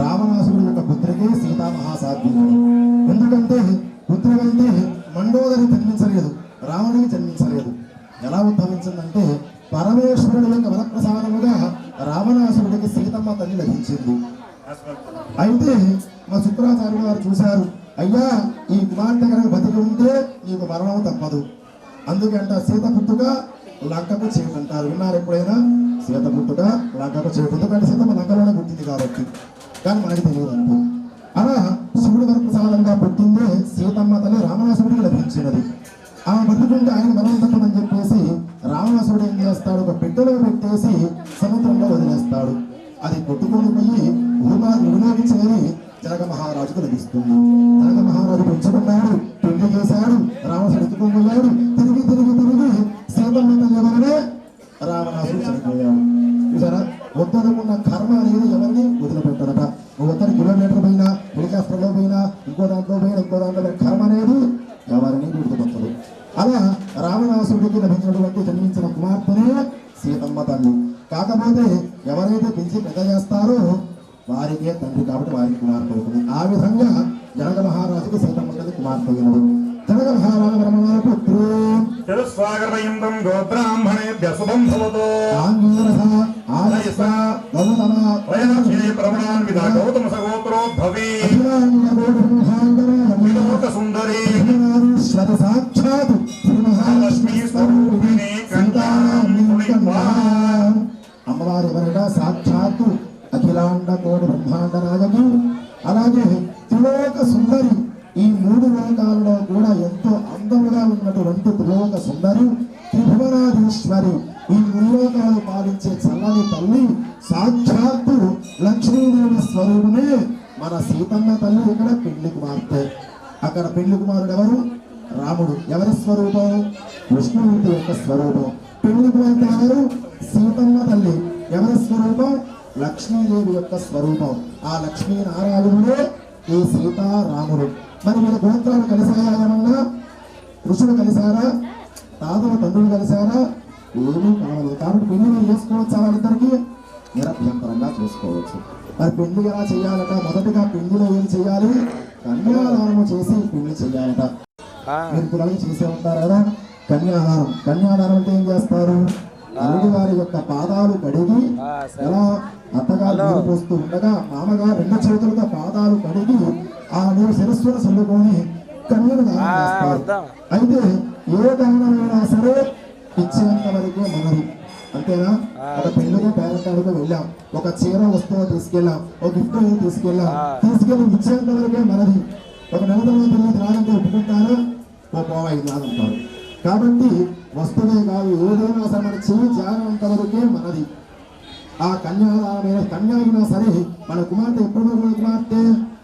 రావణాసురుడు యొక్క పుత్రికే సీతామహాసాధ్యుడు ఎందుకంటే పుత్రికంటే మండోదరి జన్మించలేదు రావణుడికి జన్మించలేదు. ఎలా ఉద్భవించిందంటే పరమేశ్వరుడు యొక్క వరప్రసాదముగా రావణాసురుడికి సీతమ్మ తల్లి లభించింది. అయితే మా శుక్రాచార్యులు వారు చూశారు అయ్యా ఈ కుమార్తె కనుక బతికి ఉంటే నీకు మరణం తప్పదు. అందుకంట సీత పుట్టుక లంకకు చేపంటారు విన్నారు ఎప్పుడైనా? సీత పుట్టుక లంకకు చేపు ఎందుకంటే సీతమ్మ లంకలోనే పుట్టింది కాబట్టి. కానీ మనకి తెలియదు అలా అలా శివుడి వరప్రసాదంగా పుట్టిందే సీతమ్మ తల్లి రావణాసురుడికి లభించినది. ఆమె బతుకుంటే ఆయన మరణం చెప్పేసి రావణాసురుడు ఏం చేస్తాడు? ఒక పెట్టెలో పెట్టేసి సముద్రంలో వదిలేస్తాడు. అది కొట్టుకొని పోయి భూమా భూమిలోకి చేరి జనక మహారాజుకు లభిస్తుంది. జనక మహారాజు పెంచుకున్నాడు పెళ్ళి చేశాడు రావణుడు ఎత్తుకొని పోయాడు తిరిగి తిరిగి తిరిగి సీతమ్మ తల్లి వలనే రావణాసుడు చనిపోయాడు. వద్దనుకున్న కర్మ అనేది ఎవరిని వదిలిపెట్టదట? నువ్వు కిలోమీటర్ పోయినా హెలికాప్టర్లో పోయినా ఇంకో దాంట్లో పోయినా ఇంకో దాంట్లో పోయినా కర్మ అనేది ఎవరిని గుర్తుపట్టదు అలా రావణాసుడికి లభించినటువంటి జన్మించిన కుమార్తెనే సీతమ్మ తల్లి. కాకపోతే ఎవరైతే పెంచి పెద్ద చేస్తారో వారికే తండ్రి కాబట్టి వారికి కుమార్తె అవుతుంది. ఆ విధంగా జనక మహారాజుకి సీతమ్మ తల్లి కుమార్తె అయినది. జనక మహారాజు రమణ పుత్రి తిరుస్వాగతయంతం గోబ్రాహ్మణేభ్య శుభం భవతో. ఆంగీరస ఆలస్య గౌతమ సగోత్రోద్భవీ సుందరీ సాక్షాత్ లక్ష్మీ స్వరూపిణి అమ్మవారు ఎవరైనా సాక్షాత్తు అఖిలాండ కోటి బ్రహ్మాండ నాయకి అలాగే త్రిలోక సుందరి ఈ మూడు లోకాలలో కూడా ఎంతో అందముగా ఉన్నటువంటి త్రిలోక సుందరి త్రిభువనాధీశ్వరి ఈ ముల్లోకాలు పాలించే చల్లని తల్లి సాక్షాత్తు లక్ష్మీదేవి స్వరూపమే మన సీతమ్మ తల్లి ఇక్కడ పెళ్ళి కుమార్తె. అక్కడ పెళ్ళి కుమారుడు ఎవరు రాముడు. ఎవరి స్వరూపం? విష్ణుమూర్తి యొక్క స్వరూపం. పెళ్ళి కుమార్తె ఎవరు? సీతమ్మ తల్లి. ఎవరి స్వరూపం? లక్ష్మీదేవి యొక్క స్వరూపం. ఆ లక్ష్మీనారాయణుడే ఈ సీతారాముడు. మరి వీళ్ళ గోత్రాలు కలిసాయా ఋషులు కలిసారా తాతల తండ్రులు కలిసారా ఏమీ కావాలి కాబట్టి పెళ్ళి చేసుకోవచ్చా వాళ్ళిద్దరికి. నిరభ్యంతరంగా చేసుకోవచ్చు. మరి పెళ్ళి ఎలా చేయాలట? మొదటిగా పెళ్ళిలో ఏం చేయాలి? కన్యాదానము చేసి పెళ్ళి చేయాలట. మీరు పిల్లలకి చేసే ఉంటారు కదా. కన్యాదానం. కన్యాదానం అంటే ఏం చేస్తారు? అల్లుడి వారి యొక్క పాదాలు కడిగి ఎలా అత్తగారు నీరు పోస్తూ ఉండగా మామగారు రెండు చేతులతో పాదాలు కడిగి ఆ నీరు శిరస్సును చల్లుకొని చేస్తారు అయితే ఏ దానమైనా సరే ఇచ్చేంత వరకే మనది. అంతేనా? ఒక పెళ్ళికి పేరెంటానికి వెళ్ళాం. ఒక చీర వస్తువు తీసుకెళ్ళాం. ఒక గిఫ్ట్ తీసుకెళ్ళాం. తీసుకెళ్ళి ఇచ్చేంత వరకే మనది. ఒక నెల తర్వాత రానంటే ఒప్పుకుంటారా ఓ పోవైంది అంటారు కాబట్టి వస్తువే కాదు ఏదైనా సరే మన చెయ్యి జారినంత వరకే మనది. ఆ కన్యాదానమైన కన్య అయినా సరే మన కుమార్తె ఎప్పుడు కుమార్తె?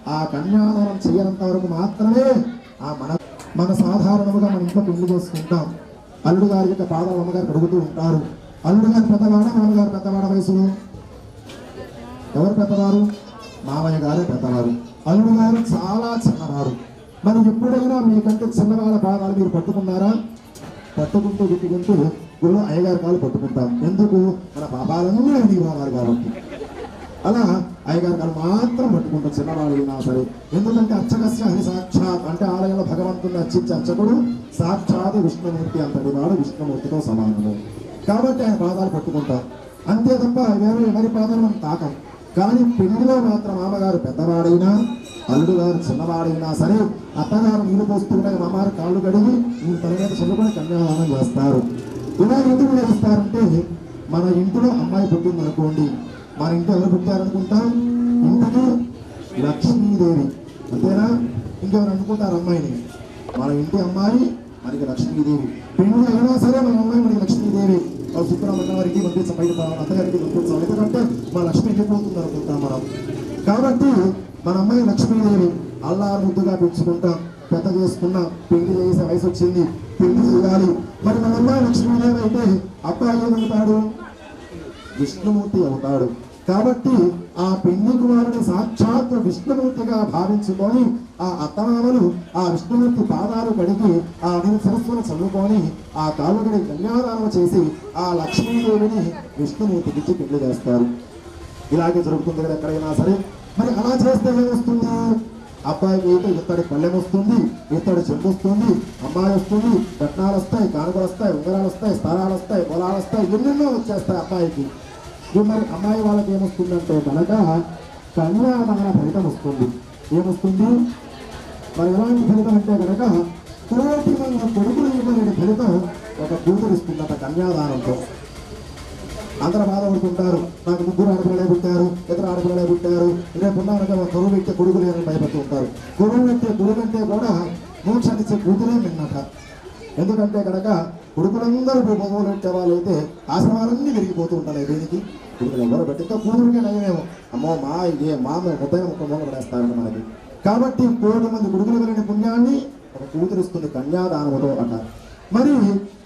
ఆ కన్యాదానం చేయనంత వరకు మాత్రమే ఆ మన మన సాధారణముగా మన ఇంట్లో పెళ్ళి చేసుకుంటాం. అల్లుడు గారి యొక్క పాదాలు అమ్మగారు కడుగుతూ ఉంటారు. అల్లుడు గారి పెద్దవాడ మామగారు పెద్దవాడ వయసులో? ఎవరు పెద్దవారు? మామయ్య గారు పెద్దవారు. అల్లుడు గారు చాలా చిన్నవారు. మరి ఎప్పుడైనా మీకంటే చిన్నవాళ్ళ పాదాలు మీరు పట్టుకున్నారా? పట్టుకుంటూ గిట్టుకుంటూ గుళ్ళో అయ్యగారి కాలు పట్టుకుంటాం. ఎందుకు? మన పాపాలను ఆయన ఇవ్వాలి కాబట్టి. అలా అయ్యగారు మాత్రం పట్టుకుంటారు చిన్నవాళ్ళు అయినా సరే. ఎందుకంటే అర్చకస్య అని సాక్షాత్ అంటే ఆలయంలో భగవంతుని అర్చించే అర్చకుడు సాక్షాత్ విష్ణుమూర్తి అంతటి వాడు విష్ణుమూర్తితో సమానము. కాబట్టి ఆయన పాదాలు పట్టుకుంటాం అంతే తప్ప వేరే ఎవరి పాదాలు మనం తాకం. కానీ పెళ్ళిలో మాత్రం మామగారు పెద్దవాడైనా అల్లుడు గారు చిన్నవాడైనా సరే అత్తగారు నీళ్ళు పోస్తుంటే మామగారు కాళ్ళు కడిగి ఈ తరగతి మీద చల్లుకొని కన్యాదానం చేస్తారు. ఇలా ఎందుకు చేస్తారంటే మన ఇంటిలో అమ్మాయి పుట్టిందనుకోండి మన ఇంట్లో ఎవరు పుట్టారనుకుంటా? ఇంటికి లక్ష్మీదేవి. అంతేనా? ఇంకెవరు అనుకుంటారు అమ్మాయిని? మన ఇంటి అమ్మాయి మనకి లక్ష్మీదేవి. పెళ్ళి అయినా సరే మన అమ్మాయి మనకి లక్ష్మీదేవి. ఆ సుబ్రహ్మణ్య వారికి పంపించాం బయట అత్తగారికి పంపించాం ఎందుకంటే మన లక్ష్మి వెళ్ళిపోతుంది అనుకుంటాం మనం. కాబట్టి మన అమ్మాయి లక్ష్మీదేవి అల్లారు ముద్దుగా పెంచుకుంటాం పెద్ద చేసుకున్నాం పెళ్ళి చేసే వయసు వచ్చింది పెళ్ళి చేయాలి. మరి మన అమ్మాయి లక్ష్మీదేవి అయితే అబ్బాయి ఏమవుతాడు విష్ణుమూర్తి అవుతాడు. కాబట్టి ఆ పెళ్ళి కుమారుడు సాక్షాత్ విష్ణుమూర్తిగా భావించుకొని ఆ అత్తమామలు ఆ విష్ణుమూర్తి పాదాలు కడిగి ఆ నేను సరస్సును చదువుకొని ఆ కాలుగడి కన్యాదానం చేసి ఆ లక్ష్మీదేవిని విష్ణుమూర్తికి పెళ్ళి చేస్తారు. ఇలాగే జరుగుతుంది కదా ఎక్కడైనా సరే. మరి అలా చేస్తే ఏమొస్తుంది అబ్బాయికి అయితే ఇత్తడి పళ్ళెం వస్తుంది ఇతడి చెంపు వస్తుంది అమ్మాయి వస్తుంది కట్నాలు వస్తాయి కానుకలు వస్తాయి ఉంగరాలు వస్తాయి స్థలాలు వస్తాయి పొలాలు వస్తాయి ఎన్నెన్నో వచ్చేస్తాయి అబ్బాయికి. మరి అమ్మాయి వాళ్ళకి ఏమొస్తుందంటే కనుక కన్యాదాన ఫలితం వస్తుంది. ఏమొస్తుంది? మరి ఎలాంటి ఫలితం అంటే కనుక కోటి మంది కొడుకులు ఇవ్వలేని ఫలితం ఒక కూతురు ఇస్తుందట కన్యాదానంతో. అందరూ బాధపడుతుంటారు. నాకు ముగ్గురు ఆడపిల్లలే పుట్టారు ఇద్దరు ఆడపిల్లలే పుట్టారు. రేపు ఉన్నారని కొడుకు పెట్టే కొడుకు లేదని భయపడుతుంటారు కొరువు పెట్టే కూడా మోక్షాన్నిచ్చే కూతురే మిన్నట. ఎందుకంటే కనుక కొడుకులందరూ భూములు పెట్టే వాళ్ళు అయితే ఆశ్రమాలన్నీ విరిగిపోతూ ఉంటారు దీనికి? కొడుకులు ఎవరు పెట్టితే కూతురుకే నయమేమో. అమ్మో మా ఇదే మా హృదయం ఒక మూల పడేస్తారని మనకి. కాబట్టి కోటి మంది కొడుకులు వెళ్ళిన పుణ్యాన్ని ఒక కూతురు ఇస్తుంది కన్యాదానముతో అన్నారు మరి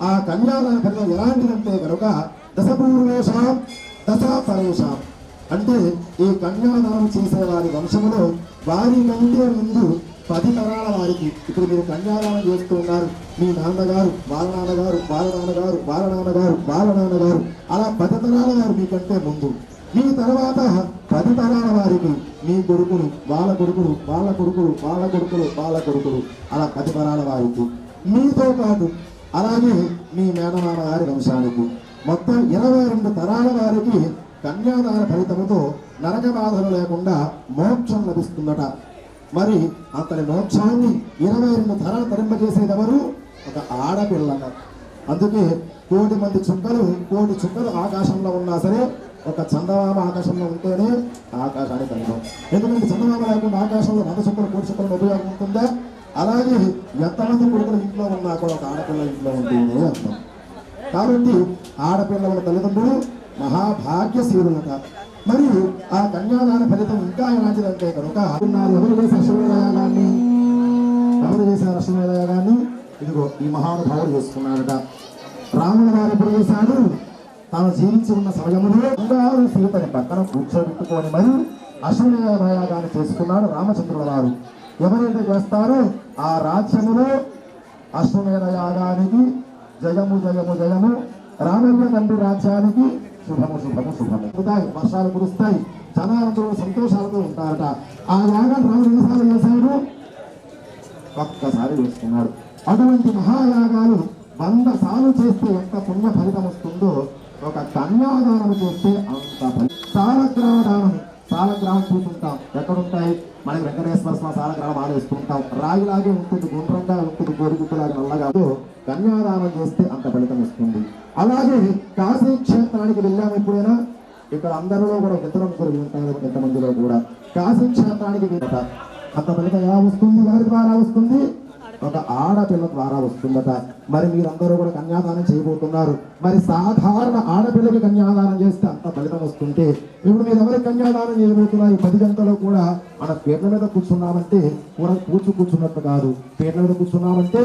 ఆ కన్యాదాన ఫలితం ఎలాంటిదంటే కనుక దశపూర్వేషాం దశ పరేషాం అంటే ఈ కన్యాదానం చేసే వారి వంశములో వారి కంటే ముందు పది తరాల వారికి ఇప్పుడు మీరు కన్యాదానం చేస్తూ ఉన్నారు. మీ నాన్నగారు వాళ్ళ నాన్నగారు వాళ్ళ నాన్నగారు వాళ్ళ నాన్నగారు వాళ్ళ నాన్నగారు అలా పది తరాల వారు మీకంటే ముందు. మీ తర్వాత పది తరాల వారికి మీ కొడుకులు వాళ్ళ కొడుకులు వాళ్ళ కొడుకులు వాళ్ళ కొడుకులు వాళ్ళ కొడుకులు అలా పది తరాల వారికి. మీతో పాటు అలాగే మీ మేనమామ గారి వంశానికి. మొత్తం ఇరవై రెండు తరాల వారికి కన్యాదాన ఫలితముతో నరకబాధలు లేకుండా మోక్షం లభిస్తుందట. మరి అతని మోక్షాన్ని ఇరవై రెండు తరాలు తరింపజేసేదెవరు? ఒక ఆడపిల్ల అందుకే కోటి మంది చుక్కలు కోటి చుక్కలు ఆకాశంలో ఉన్నా సరే ఒక చందమామ ఆకాశంలో ఉంటేనే ఆకాశానికి అందం ఎందుకంటే చందమామ లేకుండా ఆకాశంలో వంద చుక్కలు కోటి చుక్కలు ఉపయోగం ఉంటుందా? అలాగే ఎంతమంది కొడుకులు ఇంట్లో ఉన్నా కూడా ఒక ఆడపిల్ల ఇంట్లో ఉంటుంది అర్థం. కాబట్టి ఆడపిల్లల తల్లిదండ్రులు మహాభాగ్యశీలులట. మరియు ఆ కన్యాదాన ఫలితం ఇంకా ఎలాంటిదంటే కనుక ఎవరు చేసే అశ్వమేధయాగాన్ని ఎవరు చేసే అశ్వమేధయాగాన్ని ఇదిగో ఈ మహానుభావుడు చేసుకున్నాడట. రాముడు వారు ఎప్పుడు చేశాడు? తాను జీవించి ఉన్న సమయంలో బంగారు సీతని పక్కన కూర్చోబెట్టుకొని మరి అశ్వమేధయాగాన్ని చేసుకున్నాడు రామచంద్రుల వారు. ఎవరైతే చేస్తారో ఆ రాజ్యములో అశ్వమేధ యాగానికి జయము జయము జయము రామయ్య తండ్రి రాజ్యానికి శుభము శుభము శుభము ఉంటాయి వర్షాలు కురుస్తాయి జనాలందరూ సంతోషాలతో ఉంటారట. ఆ యాగం రాముడు ఎన్నిసార్లు చేశాడు ఒక్కసారి చేసుకున్నాడు అటువంటి మహాయాగాలు వంద సార్లు చేస్తే ఎంత పుణ్య ఫలితం వస్తుందో ఒక కన్యాదానం చేస్తే అంత ఫలితం సాలగ్రామ దానం సాలగ్రామం చూస్తుంటాం ఎక్కడుంటాయి? మనకి వెంకటేశ్వర స్వామి సాలగ్రామం ఆలోచిస్తుంటాం రాగిలాగే ఉంటుంది గుండ్రంగా ఉంటుంది గోరుగుడ్డులాగా నల్లగా కన్యాదానం చేస్తే అంత ఫలితం వస్తుంది. అలాగే కాశీ క్షేత్రానికి వెళ్ళాము ఎప్పుడైనా? ఇక్కడ అందరిలో కూడా ఒక ఇద్దరు ముగ్గురు ఉంటారు ఎంతమందిలో కూడా. కాశీ క్షేత్రానికి వెళ్తా అంత ఫలితం ఎలా వస్తుంది వారి ద్వారా వస్తుంది. ఒక ఆడపిల్ల ద్వారా వస్తుందట. మరి మీరందరూ కూడా కన్యాదానం చేయబోతున్నారు. మరి సాధారణ ఆడపిల్లకి కన్యాదానం చేస్తే అంత ఫలితం వస్తుంటే ఇప్పుడు మీరు ఎవరికి కన్యాదానం చేయబోతున్నారు? ఈ పది గంటలో కూడా మన పేర్ల మీద కూర్చున్నామంటే కూడా కూర్చు కూర్చున్నట్టు కాదు. పేర్ల మీద కూర్చున్నామంటే